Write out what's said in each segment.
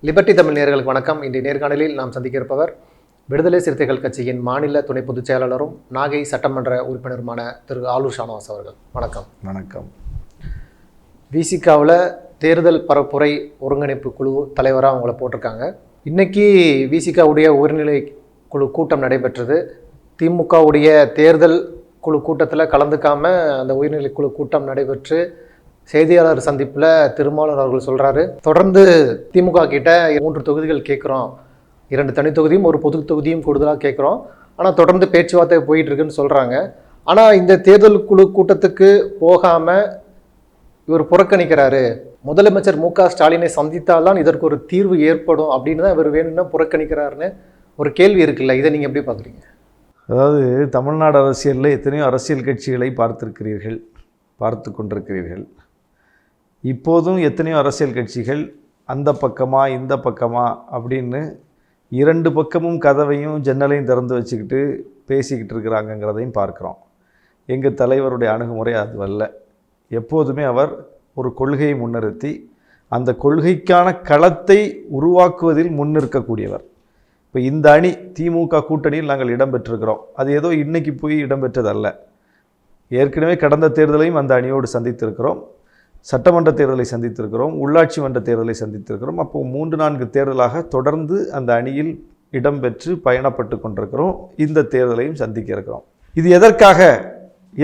Liberty Tamil நேயர்களுக்கு வணக்கம். இன்றைய நேர்காணலில் நாம் சந்திக்க இருப்பவர் விடுதலை சிறுத்தைகள் கட்சியின் மாநில துணை பொதுச் செயலாளரும் நாகை சட்டமன்ற உறுப்பினருமான திரு. ஆலூர் ஷானவாஸ் அவர்கள். வணக்கம். வணக்கம். விசிகாவில் தேர்தல் பரப்புரை ஒருங்கிணைப்பு குழு தலைவராக அவங்கள போட்டிருக்காங்க. இன்னைக்கு விசிகாவுடைய உயர்நிலை குழு கூட்டம் நடைபெற்றது. திமுகவுடைய தேர்தல் குழு கூட்டத்தில் கலந்துக்காம அந்த உயர்நிலை குழு கூட்டம் நடைபெற்று செய்தியாளர் சந்திப்பில் திருமாவளவன் அவர்கள் சொல்கிறாரு தொடர்ந்து திமுக கிட்ட மூன்று தொகுதிகள் கேட்குறோம் இரண்டு தனித்தொகுதியும் ஒரு பொது தொகுதியும் கூடுதலாக கேட்குறோம் ஆனால் தொடர்ந்து பேச்சுவார்த்தை போயிட்டுருக்குன்னு சொல்கிறாங்க ஆனால் இந்த தேர்தல் குழு கூட்டத்துக்கு போகாமல் இவர் புறக்கணிக்கிறாரு. முதலமைச்சர் மு க ஸ்டாலினை சந்தித்தால்தான் இதற்கு ஒரு தீர்வு ஏற்படும் அப்படின்னு தான் இவர் வேணும்னா புறக்கணிக்கிறாருன்னு ஒரு கேள்வி இருக்குல்ல. இதை நீங்கள் எப்படி பார்க்குறீங்க? அதாவது தமிழ்நாடு அரசியலில் எத்தனையோ அரசியல் கட்சிகளை பார்த்திருக்கிறீர்கள் பார்த்து கொண்டிருக்கிறீர்கள். இப்போதும் எத்தனையோ அரசியல் கட்சிகள் அந்த பக்கமாக இந்த பக்கமாக அப்படின்னு இரண்டு பக்கமும் கதவையும் ஜன்னலையும் திறந்து வச்சுக்கிட்டு பேசிக்கிட்டு இருக்கிறாங்கங்கிறதையும் பார்க்குறோம். எங்கள் தலைவருடைய அணுகுமுறை அது அல்ல. எப்போதுமே அவர் ஒரு கொள்கையை முன்னிறுத்தி அந்த கொள்கைக்கான களத்தை உருவாக்குவதில் முன்னிற்கக்கூடியவர். இப்போ இந்த அணி திமுக கூட்டணியில் நாங்கள் இடம்பெற்றிருக்கிறோம். அது ஏதோ இன்றைக்கி போய் இடம்பெற்றதல்ல. ஏற்கனவே கடந்த தேர்தலையும் அந்த அணியோடு சந்தித்திருக்கிறோம். சட்டமன்ற தேர்தலை சந்தித்திருக்கிறோம் உள்ளாட்சி மன்ற தேர்தலை சந்தித்திருக்கிறோம். அப்போ மூன்று நான்கு தேர்தலாக தொடர்ந்து அந்த அணியில் இடம்பெற்று பயணப்பட்டு கொண்டிருக்கிறோம். இந்த தேர்தலையும் சந்திக்க இருக்கிறோம். இது எதற்காக?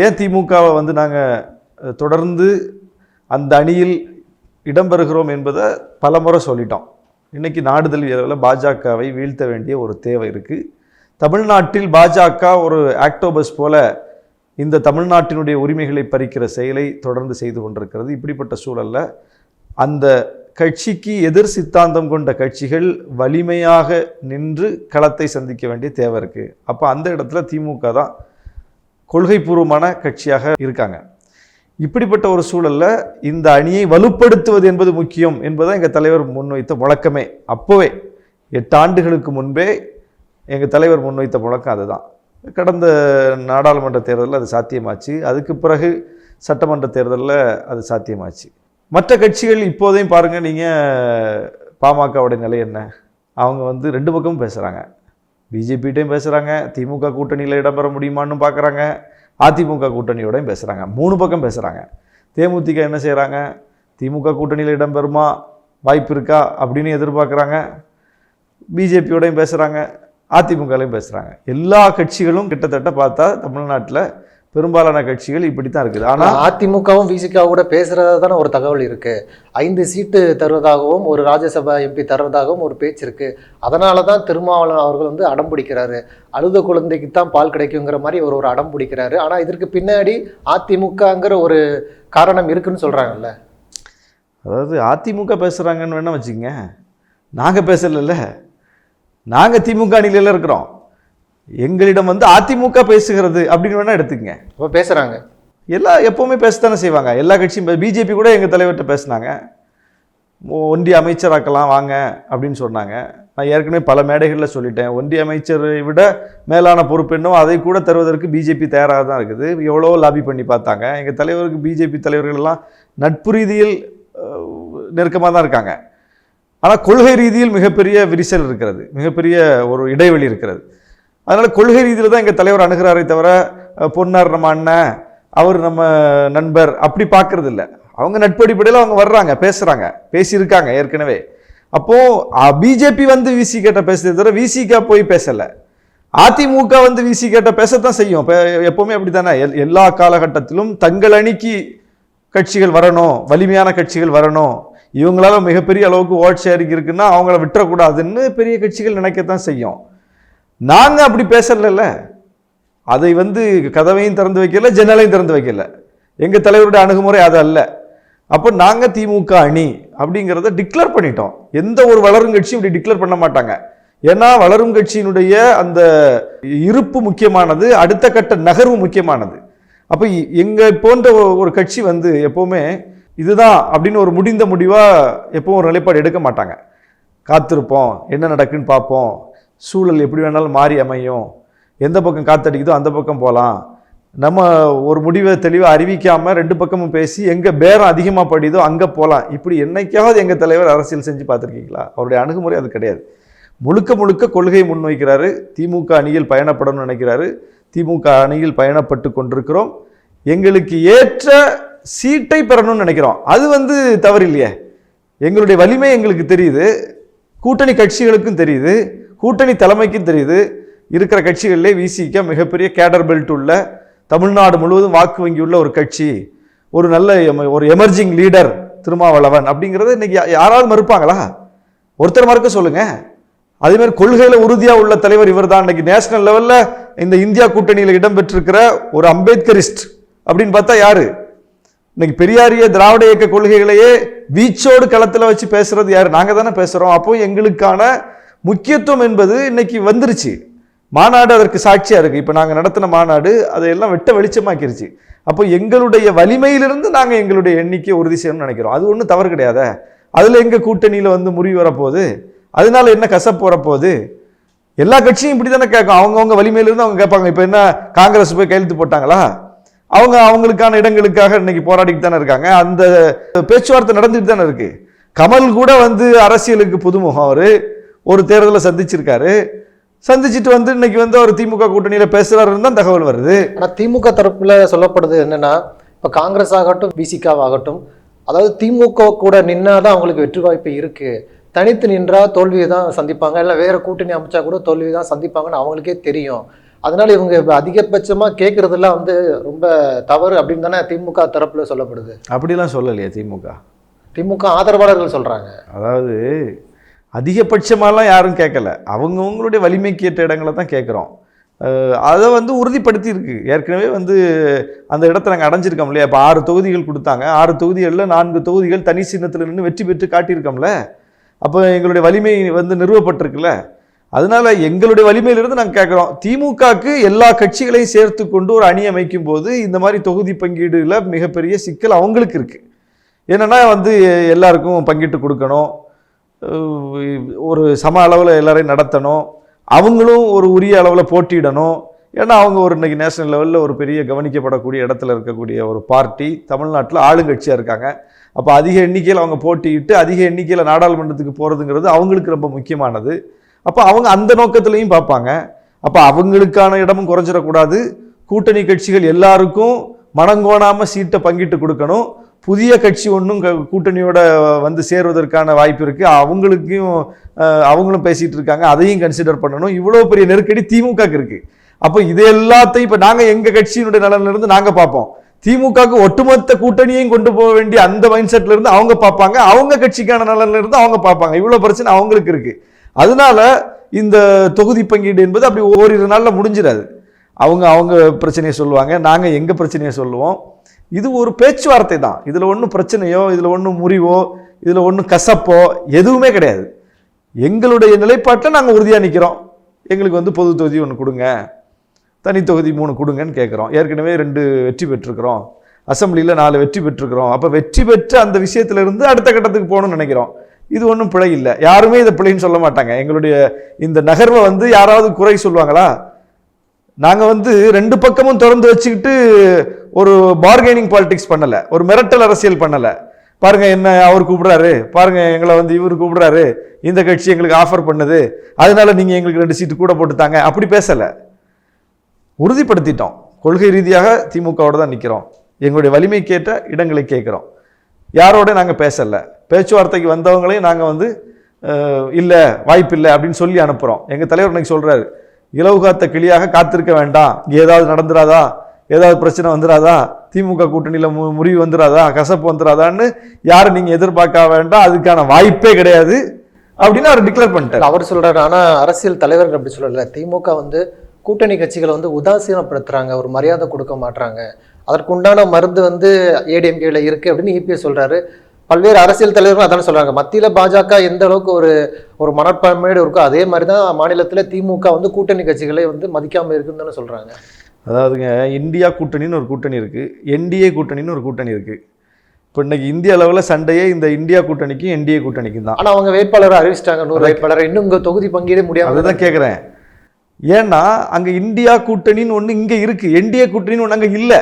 ஏன் திமுகவை வந்து நாங்கள் தொடர்ந்து அந்த அணியில் இடம்பெறுகிறோம் என்பதை பலமுறை சொல்லிட்டோம். இன்றைக்கி நாடுதல் வீரர்களில் பாஜகவை வீழ்த்த வேண்டிய ஒரு தேவை இருக்குது தமிழ்நாட்டில் பாஜக ஒரு ஆக்டோபஸ் போல இந்த தமிழ்நாட்டினுடைய உரிமைகளை பறிக்கிற செயலை தொடர்ந்து செய்து கொண்டிருக்கிறது. இப்படிப்பட்ட சூழல்ல அந்த கட்சிக்கு எதிர் சித்தாந்தம் கொண்ட கட்சிகள் வலிமையாக நின்று களத்தை சந்திக்க வேண்டிய தேவை இருக்குது அப்போ அந்த இடத்துல திமுக தான் கொள்கைபூர்வமான கட்சியாக இருக்காங்க. இப்படிப்பட்ட ஒரு சூழலில் இந்த அணியை வலுப்படுத்துவது என்பது முக்கியம் என்பதை எங்கள் தலைவர் முன்வைத்த முழக்கமே அப்போவே. எட்டு ஆண்டுகளுக்கு முன்பே எங்கள் தலைவர் முன்வைத்த முழக்கம் அதுதான். கடந்த நாடாளுமன்ற தேர்தலில் அது சாத்தியமாச்சு. அதுக்கு பிறகு சட்டமன்ற தேர்தலில் அது சாத்தியமாச்சு. மற்ற கட்சிகள் இப்போதையும் பாருங்கள் நீங்கள் பாமகவுடைய நிலை என்ன? அவங்க வந்து ரெண்டு பக்கமும் பேசுகிறாங்க பிஜேபிகிட்டையும் பேசுகிறாங்க திமுக கூட்டணியில் இடம்பெற முடியுமான்னு பார்க்குறாங்க அதிமுக கூட்டணியோடையும் பேசுகிறாங்க மூணு பக்கம் பேசுகிறாங்க தேமுதிக என்ன செய்கிறாங்க திமுக கூட்டணியில் இடம்பெறுமா? வாய்ப்பு இருக்கா? அப்படின்னு எதிர்பார்க்குறாங்க. பிஜேபியோடையும் பேசுகிறாங்க அதிமுகலையும் பேசுகிறாங்க எல்லா கட்சிகளும் கிட்டத்தட்ட பார்த்தா தமிழ்நாட்டில் பெரும்பாலான கட்சிகள் இப்படி தான் இருக்குது. ஆனால் ஆனால் அதிமுகவும் விசிகா கூட பேசுறதா தானே ஒரு தகவல் இருக்கு. ஐந்து சீட்டு தருவதாகவும் ஒரு ராஜ்யசபா எம்பி தருவதாகவும் ஒரு பேச்சு இருக்கு. அதனால தான் திருமாவளவன் அவர்கள் வந்து அடம் பிடிக்கிறாரு. அழுத குழந்தைக்கு தான் பால் கிடைக்குங்கிற மாதிரி அவர் ஒரு அடம் பிடிக்கிறாரு. ஆனா இதற்கு பின்னாடி அதிமுகங்கிற ஒரு காரணம் இருக்குன்னு சொல்றாங்கல்ல. அதாவது அதிமுக பேசுகிறாங்கன்னு வேணால் வச்சுக்கங்க. நாங்கள் பேசலைல்ல. நாங்கள் திமுக அணியில இருக்கிறோம். எங்களிடம் வந்து அதிமுக பேசுகிறது அப்படின்னு வேணால் எடுத்துக்கங்க. அப்ப பேசுறாங்க. எல்லா எப்போவுமே பேசத்தானே செய்வாங்க. எல்லா கட்சியும் பிஜேபி கூட எங்கள் தலைவர்கிட்ட பேசுனாங்க. ஒன்றிய அமைச்சராக்கலாம் வாங்க அப்படின்னு சொன்னாங்க. நான் ஏற்கனவே பல மேடைகளில் சொல்லிட்டேன். ஒன்றிய அமைச்சரை விட மேலான பொறுப்பு என்னவோ அதை கூட தருவதற்கு பிஜேபி தயாராக தான் இருக்குது. எவ்வளோ லாபி பண்ணி பார்த்தாங்க. எங்கள் தலைவருக்கு பிஜேபி தலைவர்கள் எல்லாம் நட்பு ரீதியில் நெருக்கமாக தான் இருக்காங்க. ஆனால் கொள்கை ரீதியில் மிகப்பெரிய விரிசல் இருக்கிறது. மிகப்பெரிய ஒரு இடைவெளி இருக்கிறது. அதனால் கொள்கை ரீதியில் தான் எங்கள் தலைவர் அணுகிறாரே தவிர பொன்னார் நம்ம அண்ணன் அவர் நம்ம நண்பர் அப்படி பார்க்கறது இல்லை அவங்க நட்பு அடிப்படையில் அவங்க வர்றாங்க பேசுகிறாங்க பேசியிருக்காங்க ஏற்கனவே. அப்போது பிஜேபி வந்து விசி கேட்ட பேசுறதை தவிர விசிகா போய் பேசலை. அதிமுக வந்து விசி கேட்ட பேசத்தான் செய்யும். இப்போ எப்போவுமே அப்படி தானே எல் எல்லா காலகட்டத்திலும் தங்கள் அணிக்கு கட்சிகள் வரணும் வலிமையான கட்சிகள் வரணும். இவங்களால மிகப்பெரிய அளவுக்கு ஓட் ஷேரிங் இருக்குன்னா அவங்கள விட்டுறக்கூடாதுன்னு பெரிய கட்சிகள் நினைக்கத்தான் செய்யும். நாங்கள் அப்படி பேசலைல்ல அதை வந்து கதவையும் திறந்து வைக்கல ஜன்னலையும் திறந்து வைக்கல. எங்கள் தலைவருடைய அணுகுமுறை அது அல்ல. அப்போ நாங்கள் திமுக அணி அப்படிங்கிறத டிக்ளேர் பண்ணிட்டோம். எந்த ஒரு வளரும் கட்சியும் இப்படி டிக்ளேர் பண்ண மாட்டாங்க. ஏன்னா வளரும் கட்சியினுடைய அந்த இருப்பு முக்கியமானது அடுத்த கட்ட நகர்வு முக்கியமானது. அப்போ எங்கள் போன்ற ஒரு- ஒரு கட்சி வந்து எப்போவுமே இதுதான் அப்படின்னு ஒரு முடிந்த முடிவாக எப்பவும் ஒரு நிலைப்பாடு எடுக்க மாட்டாங்க. காத்திருப்போம் என்ன நடக்குன்னு பார்ப்போம். சூழல் எப்படி வேணாலும் மாறி அமையும். எந்த பக்கம் காத்தடிக்குதோ அந்த பக்கம் போகலாம் நம்ம ஒரு முடிவை தெளிவாக அறிவிக்காமல் ரெண்டு பக்கமும் பேசி எங்கே பேரம் அதிகமாக படிதோ அங்கே போகலாம் இப்படி என்னைக்காவது எங்கள் தலைவர் அரசியல் செஞ்சு பார்த்துருக்கீங்களா? அவருடைய அணுகுமுறை அது கிடையாது. முழுக்க முழுக்க கொள்கையை முன்வைக்கிறாரு. திமுக அணியில் பயணப்படணும்னு நினைக்கிறாரு. திமுக அணியில் பயணப்பட்டு கொண்டிருக்கிறோம். எங்களுக்கு ஏற்ற சீட்டை பெறணும்னு நினைக்கிறோம். அது வந்து தவறு இல்லையே எங்களுடைய வலிமை எங்களுக்கு தெரியுது. கூட்டணி கட்சிகளுக்கும் தெரியுது. கூட்டணி தலைமைக்கும் தெரியுது. இருக்கிற கட்சிகளிலே விசிக மிகப்பெரிய கேடர் பெல்ட் உள்ள தமிழ்நாடு முழுவதும் வாக்கு வங்கி உள்ள ஒரு கட்சி ஒரு நல்ல எம- ஒரு எமர்ஜிங் லீடர் திருமாவளவன் அப்படிங்கிறத இன்னைக்கு யாராவது மறுப்பாங்களா? ஒருத்தர் மறுக்க சொல்லுங்க. அதேமாதிரி கொள்கையில் உறுதியாக உள்ள தலைவர் இவர்தான். இன்னைக்கு நேஷனல் லெவலில் இந்த இந்தியா கூட்டணியில் இடம்பெற்றிருக்கிற ஒரு அம்பேத்கரிஸ்ட் அப்படின்னு பார்த்தா யாரு? இன்னைக்கு பெரியாரிய திராவிட இயக்க கொள்கைகளையே வீச்சோடு களத்தில் வச்சு பேசுறது யார்? நாங்கள் தானே பேசுகிறோம் அப்போ எங்களுக்கான முக்கியத்துவம் என்பது இன்னைக்கு வந்துருச்சு. மாநாடு அதற்கு சாட்சியாக இருக்குது இப்போ நாங்கள் நடத்தின மாநாடு அதையெல்லாம் வெட்ட வெளிச்சமாக்கிருச்சு. அப்போ எங்களுடைய வலிமையிலிருந்து நாங்கள் எங்களுடைய எண்ணிக்கை உறுதி செய்யணும்னு நினைக்கிறோம். அது ஒன்றும் தவறு கிடையாது. அதில் எங்கள் கூட்டணியில் வந்து முறிவு வரப்போகுது. அதனால என்ன கசப்பு வரப்போகுது? எல்லா கட்சியும் இப்படி தானே கேட்கும். அவங்கவுங்க வலிமையிலிருந்து அவங்க கேட்பாங்க. இப்போ என்ன காங்கிரஸ் போய் கையெழுத்து போட்டாங்களா? அவங்க அவங்களுக்கான இடங்களுக்காக இன்னைக்கு போராடிட்டு தானே இருக்காங்க. அந்த பேச்சுவார்த்தை நடந்துட்டு தானே இருக்கு. கமல் கூட வந்து அரசியலுக்கு புதுமுகம் அவர். ஒரு தேர்தலை சந்திச்சிருக்காரு. சந்திச்சுட்டு வந்து இன்னைக்கு வந்து அவர் திமுக கூட்டணியில பேசுறாருன்னு தான் தகவல் வருது. ஆனால் திமுக தரப்புல சொல்லப்படுது என்னன்னா இப்போ காங்கிரஸ் ஆகட்டும் பிசிகாவாகட்டும் அதாவது திமுக கூட நின்னாதான் அவங்களுக்கு வெற்றி வாய்ப்பு இருக்கு. தனித்து நின்றா தோல்வியை தான் சந்திப்பாங்க. இல்லை வேற கூட்டணி அமைச்சா கூட தோல்வியை தான் சந்திப்பாங்கன்னு அவங்களுக்கே தெரியும். அதனால இவங்க இப்ப அதிகபட்சமா கேட்கறதெல்லாம் வந்து ரொம்ப தவறு அப்படின்னு தானே திமுக தரப்புல சொல்லப்படுது. அப்படிலாம் சொல்லலையே திமுக. திமுக ஆதரவாளர்கள் சொல்றாங்க. அதாவது அதிகபட்சமாலாம் யாரும் கேட்கல அவங்கவுங்களுடைய வலிமைக்கு ஏற்ற இடங்களை தான் கேட்குறோம் அதை வந்து உறுதிப்படுத்தி இருக்கு ஏற்கனவே வந்து அந்த இடத்த நாங்கள் அடைஞ்சிருக்கோம் இல்லையா? இப்போ ஆறு தொகுதிகள் கொடுத்தாங்க. ஆறு தொகுதிகளில் நான்கு தொகுதிகள் தனி சின்னத்தில் நின்று வெற்றி பெற்று காட்டியிருக்கோம்ல. அப்போ எங்களுடைய வலிமை வந்து நிறுவப்பட்டிருக்குல்ல. அதனால எங்களுடைய வலிமையிலிருந்து நாங்கள் கேட்குறோம் திமுகக்கு எல்லா கட்சிகளையும் சேர்த்து கொண்டு ஒரு அணி அமைக்கும் போது இந்த மாதிரி தொகுதி பங்கீடுல மிகப்பெரிய சிக்கல் அவங்களுக்கு இருக்கு. என்னன்னா வந்து எல்லாருக்கும் பங்கிட்டு கொடுக்கணும். ஒரு சம அளவில் எல்லாரையும் நடத்தணும். அவங்களும் ஒரு உரிய அளவில் போட்டியிடணும். ஏன்னா அவங்க ஒரு இன்றைக்கி நேஷனல் லெவலில் ஒரு பெரிய கவனிக்கப்படக்கூடிய இடத்துல இருக்கக்கூடிய ஒரு பார்ட்டி தமிழ்நாட்டில் ஆளுங்கட்சியாக இருக்காங்க. அப்போ அதிக எண்ணிக்கையில் அவங்க போட்டியிட்டு அதிக எண்ணிக்கையில் நாடாளுமன்றத்துக்கு போகிறதுங்கிறது அவங்களுக்கு ரொம்ப முக்கியமானது. அப்போ அவங்க அந்த நோக்கத்திலையும் பார்ப்பாங்க. அப்போ அவங்களுக்கான இடமும் குறைஞ்சிடக்கூடாது. கூட்டணி கட்சிகள் எல்லாருக்கும் மனங்கோணாமல் சீட்டை பங்கிட்டு கொடுக்கணும். புதிய கட்சி ஒன்றும் கூட்டணியோட வந்து சேருவதற்கான வாய்ப்பு இருக்குது அவங்களுக்கும் அவங்களும் பேசிகிட்டு இருக்காங்க. அதையும் கன்சிடர் பண்ணணும். இவ்வளோ பெரிய நெருக்கடி திமுகக்கு இருக்குது அப்போ இது எல்லாத்தையும் இப்போ நாங்கள் எங்கள் கட்சியினுடைய நலனிலிருந்து நாங்கள் பார்ப்போம். திமுகவுக்கு ஒட்டுமொத்த கூட்டணியையும் கொண்டு போக வேண்டிய அந்த மைண்ட் செட்ல இருந்து அவங்க பார்ப்பாங்க. அவங்க கட்சிக்கான நலன்ல இருந்து அவங்க பார்ப்பாங்க. இவ்வளோ பிரச்சனை அவங்களுக்கு இருக்குது அதனால இந்த தொகுதி பங்கீடு என்பது அப்படி ஓரிரு நாளில் முடிஞ்சிடாது. அவங்க அவங்க பிரச்சனையை சொல்லுவாங்க நாங்கள் எங்கள் பிரச்சனையை சொல்லுவோம். இது ஒரு பேச்சுவார்த்தை தான். இதில் ஒன்றும் பிரச்சனையோ இதில் ஒன்றும் முறிவோ இதில் ஒன்றும் கசப்போ எதுவுமே கிடையாது. எங்களுடைய நிலைப்பாட்டில் நாங்கள் உறுதியாக நிற்கிறோம் எங்களுக்கு வந்து பொது தொகுதி ஒன்று கொடுங்க தனி தொகுதி மூணு கொடுங்கன்னு கேட்குறோம் ஏற்கனவே ரெண்டு வெற்றி பெற்றிருக்கிறோம். அசம்பிளியில் நாலு வெற்றி பெற்றிருக்கிறோம். அப்போ வெற்றி பெற்ற அந்த விஷயத்திலிருந்து அடுத்த கட்டத்துக்கு போகணும்னு நினைக்கிறோம். இது ஒன்றும் பிழை இல்லை. யாருமே இதை பிழைன்னு சொல்ல மாட்டாங்க. எங்களுடைய இந்த நகர்வை வந்து யாராவது குறை சொல்லுவாங்களா? நாங்கள் வந்து ரெண்டு பக்கமும் திறந்து வச்சுக்கிட்டு ஒரு பார்கெனிங் பாலிடிக்ஸ் பண்ணலை. ஒரு மிரட்டல் அரசியல் பண்ணலை. பாருங்க என்ன அவர் கூப்பிடுறாரு. பாருங்க எங்களை வந்து இவர் கூப்பிடுறாரு. இந்த கட்சி எங்களுக்கு ஆஃபர் பண்ணுது. அதனால நீங்கள் எங்களுக்கு ரெண்டு சீட்டு கூட போட்டுத்தாங்க அப்படி பேசலை. உறுதிப்படுத்திட்டோம். கொள்கை ரீதியாக திமுகவோட தான் நிற்கிறோம் எங்களுடைய வலிமைக்கேற்ற இடங்களை கேட்குறோம். யாரோட நாங்கள் பேசலை. பேச்சுவார்த்தைக்கு வந்தவங்களையும் நாங்கள் வந்து இல்லை வாய்ப்பு இல்லை அப்படின்னு சொல்லி அனுப்புகிறோம் எங்கள் தலைவர் இன்னைக்கு சொல்கிறாரு இலவு காத்த கிளியாக காத்திருக்க வேண்டாம். இங்கே ஏதாவது நடந்துராதா? ஏதாவது பிரச்சனை வந்துடாதா திமுக கூட்டணியில் மு முறிவு வந்துடாதா கசப்பு வந்துடாதான்னு யாரும் நீங்கள் எதிர்பார்க்க வேண்டாம். அதுக்கான வாய்ப்பே கிடையாது. அப்படின்னு அவர் டிக்ளேர் பண்ணிட்டார். அவர் சொல்கிறார் ஆனால் அரசியல் தலைவர்கள் அப்படி சொல்லலை. திமுக வந்து கூட்டணி கட்சிகளை வந்து உதாசீனப்படுத்துகிறாங்க ஒரு மரியாதை கொடுக்க மாட்டுறாங்க அதற்குண்டான மருந்து வந்து ஏடிஎம்கேல இருக்கு அப்படின்னு இபிஎஸ் சொல்றாரு. பல்வேறு அரசியல் தலைவர்கள் அதான சொல்றாங்க. மத்தியில பாஜக எந்த அளவுக்கு ஒரு ஒரு மனப்பான்மையோடு இருக்கோ அதே மாதிரி தான் மாநிலத்துல திமுக வந்து கூட்டணி கட்சிகளை வந்து மதிக்காம இருக்குன்னு தானே சொல்றாங்க. அதாவதுங்க இந்தியா கூட்டணின்னு ஒரு கூட்டணி இருக்குது என்டிஏ கூட்டணின்னு ஒரு கூட்டணி இருக்குது இப்போ இன்னைக்கு இந்திய அளவில் சண்டையே இந்த இந்தியா கூட்டணிக்கும் என்டிஏ கூட்டணிக்கும் தான். ஆனா அவங்க வேட்பாளரை அறிவிச்சிட்டாங்க நூறு வேட்பாளரை. இன்னும் இங்க தொகுதி பங்கீடே முடியாம அதுதான் கேட்குறேன் ஏன்னா அங்க இந்தியா கூட்டணின்னு ஒண்ணு இங்க இருக்கு. என்டிஏ கூட்டணின்னு ஒண்ணு அங்க இல்ல.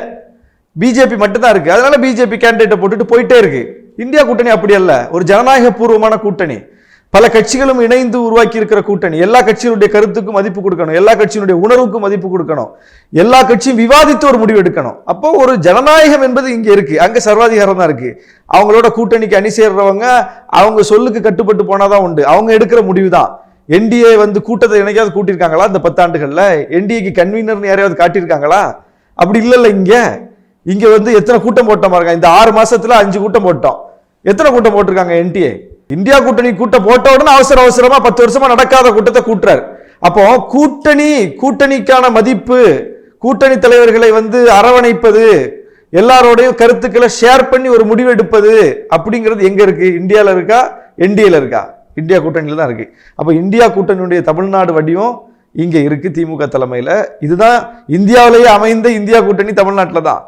பிஜேபி மட்டும்தான் இருக்கு. அதனால பிஜேபி கேண்டிடேட்டை போட்டுட்டு போயிட்டே இருக்கு. இந்தியா கூட்டணி அப்படி அல்ல. ஒரு ஜனநாயக பூர்வமான கூட்டணி. பல கட்சிகளும் இணைந்து உருவாக்கி இருக்கிற கூட்டணி. எல்லா கட்சியினுடைய கருத்துக்கும் மதிப்பு கொடுக்கணும். எல்லா கட்சியினுடைய உணர்வுக்கும் மதிப்பு கொடுக்கணும். எல்லா கட்சியும் விவாதித்து ஒரு முடிவு எடுக்கணும். அப்போ ஒரு ஜனநாயகம் என்பது இங்க இருக்கு. அங்க சர்வாதிகாரம் தான் இருக்கு. அவங்களோட கூட்டணிக்கு அணி சேர்றவங்க அவங்க சொல்லுக்கு கட்டுப்பட்டு போனாதான் உண்டு. அவங்க எடுக்கிற முடிவு தான் என்டிஏ வந்து கூட்டத்தை என்னைக்காவது கூட்டியிருக்காங்களா? இந்த பத்தாண்டுகள்ல? என்டிஏக்கு கன்வீனர்னு யாரையாவது காட்டியிருக்காங்களா? அப்படி இல்லைல்ல இங்கே. இங்க வந்து எத்தனை கூட்டம் போட்டோம் பாருங்க. இந்த ஆறு மாசத்துல அஞ்சு கூட்டம் போட்டோம். எத்தனை கூட்டம் போட்டிருக்காங்க என்டிஏ இந்தியா கூட்டணி கூட்டம் போட்ட உடனே அவசர அவசரமா பத்து வருஷமா நடக்காத கூட்டத்தை கூட்டுறாரு. அப்போ கூட்டணி கூட்டணிக்கான மதிப்பு கூட்டணி தலைவர்களை வந்து அரவணைப்பது எல்லாரோடையும் கருத்துக்களை ஷேர் பண்ணி ஒரு முடிவு எடுப்பது அப்படிங்கிறது எங்க இருக்கு? இந்தியால இருக்கா? என்டிஏல இருக்கா? இந்தியா கூட்டணியில தான் இருக்கு. அப்போ இந்தியா கூட்டணியுடைய தமிழ்நாடு வடிவம் இங்க இருக்கு திமுக தலைமையில. இதுதான் இந்தியாவிலேயே அமைந்த இந்தியா கூட்டணி தமிழ்நாட்டில் தான்.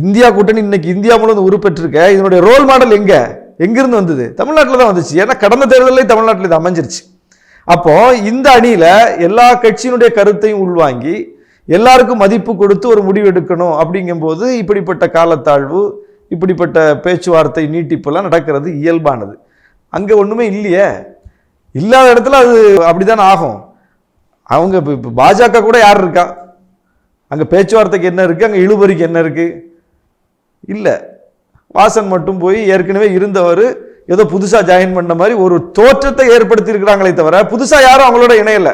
இந்தியா கூட்டணி இன்னைக்கு இந்தியா முழுவதும் உருப்பெற்றிருக்க. இதனுடைய ரோல் மாடல் எங்கே? எங்கிருந்து வந்தது? தமிழ்நாட்டில் தான் வந்துச்சு. ஏன்னா கடந்த தேர்தலே தமிழ்நாட்டில் இது அமைஞ்சிருச்சு. அப்போது இந்த அணியில் எல்லா கட்சியினுடைய கருத்தையும் உள்வாங்கி எல்லாருக்கும் மதிப்பு கொடுத்து ஒரு முடிவு எடுக்கணும் அப்படிங்கும்போது இப்படிப்பட்ட காலத்தாழ்வு இப்படிப்பட்ட பேச்சுவார்த்தை நீட்டிப்பெல்லாம் நடக்கிறது இயல்பானது. அங்கே ஒன்றுமே இல்லையே. இல்லாத இடத்துல அது அப்படிதான் ஆகும். அவங்க இப்போ இப்போ பாஜக கூட யார் இருக்கா? அங்கே பேச்சுவார்த்தைக்கு என்ன இருக்குது அங்கே இழுபறிக்கு என்ன இருக்குது இல்லை. வாசன் மட்டும் போய் ஏற்கனவே இருந்தவர் ஏதோ புதுசாக ஜாயின் பண்ண மாதிரி ஒரு தோற்றத்தை ஏற்படுத்தி இருக்கிறாங்களே தவிர புதுசாக யாரும் அவங்களோட இணையல.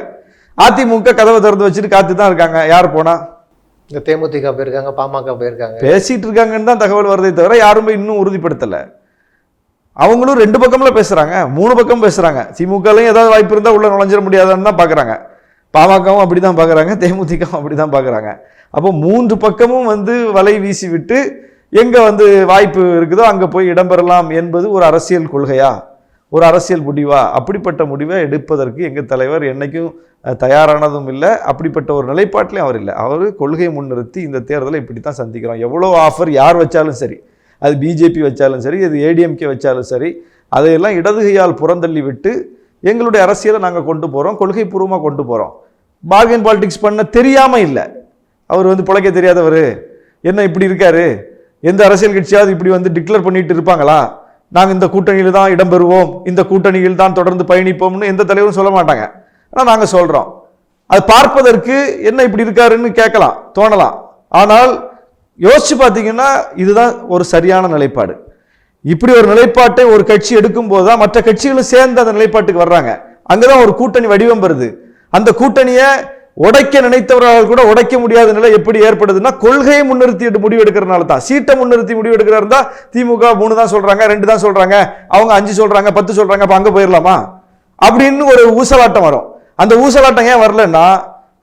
அதிமுக கதவை திறந்து வச்சுட்டு காத்து தான் இருக்காங்க. யார் போனா? இந்த தேமுதிக போயிருக்காங்க பாமக போயிருக்காங்க. பேசிட்டு இருக்காங்கன்னு தான் தகவல் வருதே தவிர யாருமே இன்னும் உறுதிப்படுத்தல. அவங்களும் ரெண்டு பக்கம்ல பேசுறாங்க மூணு பக்கம் பேசுறாங்க. திமுகலையும் ஏதாவது வாய்ப்பு இருந்தால் உள்ள நுழைஞ்சிட முடியாதுன்னு தான் பார்க்குறாங்க பாமகவும் அப்படி தான் பார்க்குறாங்க தேமுதிகவும் அப்படி தான் பார்க்குறாங்க அப்போ மூன்று பக்கமும் வந்து வலை வீசி விட்டு எங்கே வந்து வாய்ப்பு இருக்குதோ அங்கே போய் இடம்பெறலாம் என்பது ஒரு அரசியல் கொள்கையா? ஒரு அரசியல் முடிவா? அப்படிப்பட்ட முடிவை எடுப்பதற்கு எங்கள் தலைவர் என்றைக்கும் தயாரானதும் இல்லை. அப்படிப்பட்ட ஒரு நிலைப்பாட்டிலையும் அவர் இல்லை. அவர் கொள்கையை முன்னிறுத்தி இந்த தேர்தலை இப்படி தான் சந்திக்கிறோம். எவ்வளோ ஆஃபர் யார் வச்சாலும் சரி அது பிஜேபி வச்சாலும் சரி அது ஏடிஎம்கே வச்சாலும் சரி அதையெல்லாம் இடதுகையால் புறந்தள்ளி விட்டு எங்களுடைய அரசியலை நாங்கள் கொண்டு போகிறோம் கொள்கை பூர்வமாக கொண்டு போகிறோம் பார்கென் பாலிடிக்ஸ் பண்ண தெரியாமல் இல்லை. அவர் வந்து பிழைக்க தெரியாதவர். என்ன இப்படி இருக்காரு? எந்த அரசியல் கட்சியாவது இப்படி வந்து டிக்ளேர் பண்ணிட்டு இருப்பாங்களா? நாங்கள் இந்த கூட்டணியில் தான் இடம்பெறுவோம் இந்த கூட்டணியில் தான் தொடர்ந்து பயணிப்போம்னு எந்த தலைவரும் சொல்ல மாட்டாங்க. ஆனால் நாங்கள் சொல்கிறோம் அது பார்ப்பதற்கு என்ன இப்படி இருக்காருன்னு கேட்கலாம் தோணலாம். ஆனால் யோசிச்சு பார்த்தீங்கன்னா இதுதான் ஒரு சரியான நிலைப்பாடு. இப்படி ஒரு நிலைப்பாட்டை ஒரு கட்சி எடுக்கும் போதுதான் மற்ற கட்சிகளும் சேர்ந்து அந்த நிலைப்பாட்டுக்கு வர்றாங்க. அங்கே தான் ஒரு கூட்டணி வடிவம் வருது அந்த கூட்டணியை உடைக்க நினைத்தவர்கள் கூட உடைக்க முடியாத நிலை எப்படி ஏற்படுதுன்னா கொள்கையை முன்னிறுத்தி முடிவு எடுக்கிறதுனால தான். சீட்டை முன்னிறுத்தி முடிவு இருந்தால் இருந்தா திமுக மூணு தான் சொல்றாங்க ரெண்டு தான் சொல்றாங்க அவங்க அஞ்சு சொல்றாங்க பத்து சொல்றாங்க அப்ப அங்க போயிடலாமா? அப்படின்னு ஒரு ஊசலாட்டம் வரும். அந்த ஊசலாட்டம் ஏன் வரலன்னா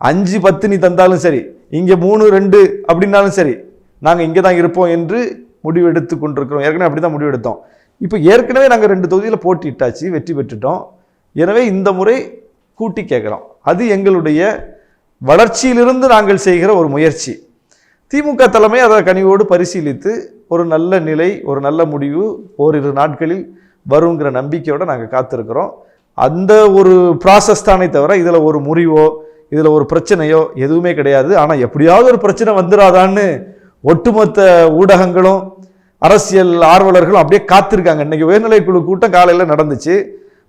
அஞ்சு பத்து நீ தந்தாலும் சரி இங்கே மூணு ரெண்டு அப்படின்னாலும் சரி நாங்கள் இங்கே தான் இருப்போம் என்று முடிவு எடுத்து கொண்டிருக்கிறோம். ஏற்கனவே அப்படி தான் முடிவு எடுத்தோம் இப்போ ஏற்கனவே நாங்கள் ரெண்டு தொகுதியில் போட்டியிட்டாச்சு வெற்றி பெற்றுட்டோம். எனவே இந்த முறை கூட்டி கேட்குறோம் அது எங்களுடைய வளர்ச்சியிலிருந்து நாங்கள் செய்கிற ஒரு முயற்சி. திமுக தலைமை அதை கனிவோடு பரிசீலித்து ஒரு நல்ல நிலை ஒரு நல்ல முடிவு ஓரிரு நாட்களில் வருங்கிற நம்பிக்கையோடு நாங்கள் காத்திருக்கிறோம். அந்த ஒரு ப்ராசஸ் தானே தவிர இதில் ஒரு முறிவோ இதில் ஒரு பிரச்சனையோ எதுவுமே கிடையாது. ஆனால் எப்படியாவது ஒரு பிரச்சனை வந்துடாதான்னு ஒட்டுமொத்த ஊடகங்களும் அரசியல் ஆர்வலர்களும் அப்படியே காத்திருக்காங்க. இன்றைக்கி உயர்நிலைக்குழு கூட்டம் காலையில் நடந்துச்சு.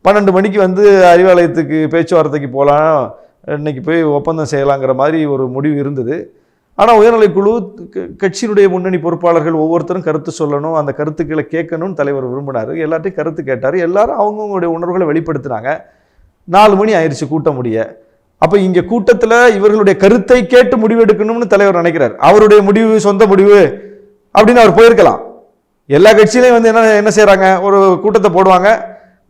பன்னெண்டு மணிக்கு வந்து அறிவாலயத்துக்கு பேச்சுவார்த்தைக்கு போகலாம் இன்னைக்கு போய் ஒப்பந்தம் செய்யலாங்கிற மாதிரி ஒரு முடிவு இருந்தது. ஆனால் உயர்நிலைக்குழு க- கட்சியினுடைய முன்னணி பொறுப்பாளர்கள் ஒவ்வொருத்தரும் கருத்து சொல்லணும் அந்த கருத்துக்களை கேட்கணும்னு தலைவர் விரும்பினார். எல்லாத்தையும் கருத்து கேட்டார். எல்லாரும் அவங்கவுங்களுடைய உணர்வுகளை வெளிப்படுத்தினாங்க. நாலு மணி ஆயிடுச்சு கூட்டம் முடிய அப்போ இங்கே கூட்டத்தில் இவர்களுடைய கருத்தை கேட்டு முடிவு எடுக்கணும்னு தலைவர் நினைக்கிறார். அவருடைய முடிவு சொந்த முடிவு அப்படின்னு அவர் போயிருக்கலாம். எல்லா கட்சியிலையும் வந்து என்ன என்ன செய்கிறாங்க ஒரு கூட்டத்தை போடுவாங்க.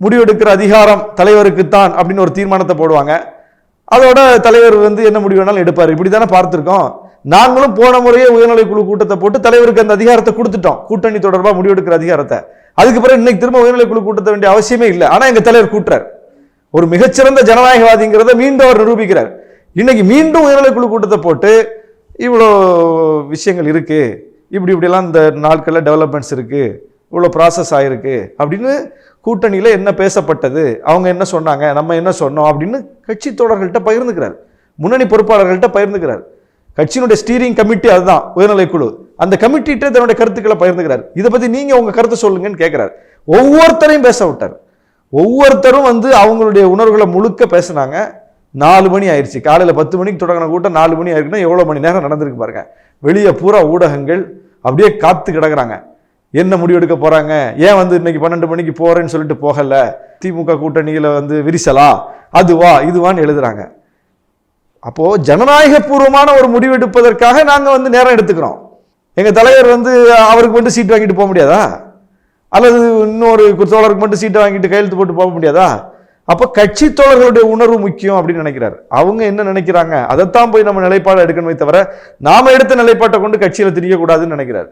முடிவெடுக்கிற அதிகாரம் தலைவருக்குத்தான் அப்படின்னு ஒரு தீர்மானத்தை போடுவாங்க. அதோட தலைவர் வந்து என்ன முடிவு வேணாலும் எடுப்பார். இப்படி தானே பார்த்துருக்கோம். நாங்களும் போன முறையே உயர்நிலைக்குழு கூட்டத்தை போட்டு தலைவருக்கு அந்த அதிகாரத்தை கொடுத்துட்டோம். கூட்டணி தொடர்பாக முடிவெடுக்கிற அதிகாரத்தை. அதுக்கு பிறகு இன்னைக்கு திரும்ப உயர்நிலைக்குழு கூட்டத்தை வேண்டிய அவசியமே இல்லை. ஆனால் எங்கள் தலைவர் கூட்டுறார். ஒரு மிகச்சிறந்த ஜனநாயகவாதிங்கிறத மீண்டும் அவர் நிரூபிக்கிறார். இன்னைக்கு மீண்டும் உயர்நிலைக்குழு கூட்டத்தை போட்டு இவ்வளோ விஷயங்கள் இருக்குது இப்படி இப்படிலாம் இந்த நாட்களில் டெவலப்மெண்ட்ஸ் இருக்குது இவ்வளோ ப்ராசஸ் ஆகிருக்கு அப்படின்னு கூட்டணியில் என்ன பேசப்பட்டது? அவங்க என்ன சொன்னாங்க? நம்ம என்ன சொன்னோம்? அப்படின்னு கட்சி தோழர்கள்ட்ட பகிர்ந்துக்கிறார். முன்னணி பொறுப்பாளர்கள்ட்ட பகிர்ந்துக்கிறார். கட்சியினுடைய ஸ்டீரிங் கமிட்டி அதுதான் உயர்நிலை குழு அந்த கமிட்டிகிட்ட தன்னுடைய கருத்துக்களை பகிர்ந்துக்கிறார். இதை பற்றி நீங்கள் உங்கள் கருத்தை சொல்லுங்கன்னு கேட்குறாரு ஒவ்வொருத்தரையும் பேச விட்டார் ஒவ்வொருத்தரும் வந்து அவங்களுடைய உணர்வுகளை முழுக்க பேசுனாங்க. நாலு மணி ஆயிடுச்சு காலையில் பத்து மணிக்கு தொடங்கின கூட்டம் நாலு மணி ஆயிருக்குன்னா எவ்வளோ மணி நேரம் நடந்திருக்கு பாருங்க. வெளியே பூரா ஊடகங்கள் அப்படியே காத்து கிடக்குறாங்க. என்ன முடிவெடுக்க போகிறாங்க ஏன் வந்து இன்னைக்கு பன்னெண்டு மணிக்கு போகிறேன்னு சொல்லிட்டு போகலை? திமுக கூட்டணியில் வந்து விரிசலா? அதுவா இதுவான்னு எழுதுகிறாங்க அப்போது ஜனநாயக பூர்வமான ஒரு முடிவெடுப்பதற்காக நாங்கள் வந்து நேரம் எடுத்துக்கிறோம். எங்கள் தலைவர் வந்து அவருக்கு மட்டும் சீட் வாங்கிட்டு போக முடியாதா? அல்லது இன்னொரு தோழருக்கு மட்டும் சீட்டை வாங்கிட்டு கையெழுத்து போட்டு போக முடியாதா? அப்போ கட்சி தோழர்களுடைய உணர்வு முக்கியம் அப்படின்னு நினைக்கிறார். அவங்க என்ன நினைக்கிறாங்க? அதைத்தான் போய் நம்ம நிலைப்பாடு எடுக்கணுமே தவிர நாம எடுத்த நிலைப்பாட்டை கொண்டு கட்சியில் திரியக்கூடாதுன்னு நினைக்கிறார்.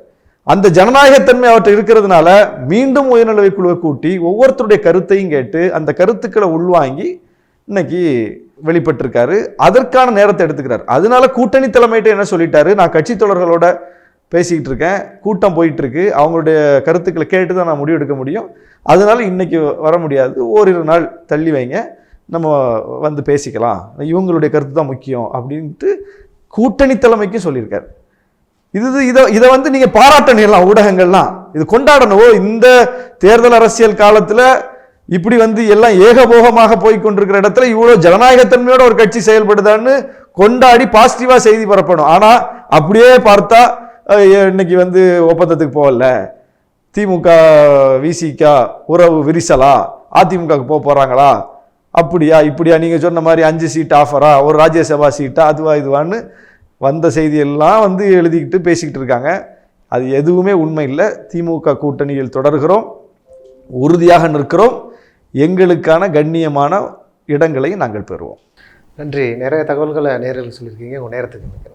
அந்த ஜனநாயகத்தன்மை அவற்றை இருக்கிறதுனால மீண்டும் உயர்நிலை குழுவை கூட்டி ஒவ்வொருத்தருடைய கருத்தையும் கேட்டு அந்த கருத்துக்களை உள்வாங்கி இன்னைக்கு வெளிப்பட்டிருக்காரு. அதற்கான நேரத்தை எடுத்துக்கிறார். அதனால கூட்டணி தலைமையிட்ட என்ன சொல்லிட்டாரு? நான் கட்சி தொடர்களோட பேசிக்கிட்டு இருக்கேன். கூட்டம் போயிட்டு இருக்கு அவங்களுடைய கருத்துக்களை கேட்டு தான் நான் முடிவு எடுக்க முடியும். அதனால இன்னைக்கு வர முடியாது. ஓரிரு நாள் தள்ளி வைங்க. நம்ம வந்து பேசிக்கலாம். இவங்களுடைய கருத்து தான் முக்கியம் அப்படின்ட்டு கூட்டணி தலைமைக்கும் சொல்லியிருக்காரு. இது இதை இதை வந்து நீங்கள் பாராட்டணும் ஊடகங்கள்லாம். இது கொண்டாடணும் ஓ இந்த தேர்தல் அரசியல் காலத்தில் இப்படி வந்து எல்லாம் ஏகபோகமாக போய் கொண்டிருக்கிற இடத்துல இவ்வளோ ஜனநாயகத்தன்மையோட ஒரு கட்சி செயல்படுதான்னு கொண்டாடி பாசிட்டிவாக செய்தி பரப்பணும். ஆனால் அப்படியே பார்த்தா இன்னைக்கு வந்து ஒப்பந்தத்துக்கு போகல. திமுக விசிக உறவு விரிசலா? அதிமுகவுக்கு போக போகிறாங்களா அப்படியா இப்படியா? நீங்கள் சொன்ன மாதிரி அஞ்சு சீட் ஆஃபரா ஒரு ராஜ்யசபா சீட்டா அதுவா இதுவான்னு வந்த செய்தியெல்லாம் வந்து எழுதிக்கிட்டு பேசிக்கிட்டு இருக்காங்க. அது எதுவுமே உண்மை இல்லை. திமுக கூட்டணியில் தொடர்கிறோம். உறுதியாக நிற்கிறோம். எங்களுக்கான கண்ணியமான இடங்களை நாங்கள் பெறுவோம். நன்றி. நிறைய தகவல்களை நேரில் சொல்லியிருக்கீங்க. உங்கள் நேரத்துக்கு மிக்க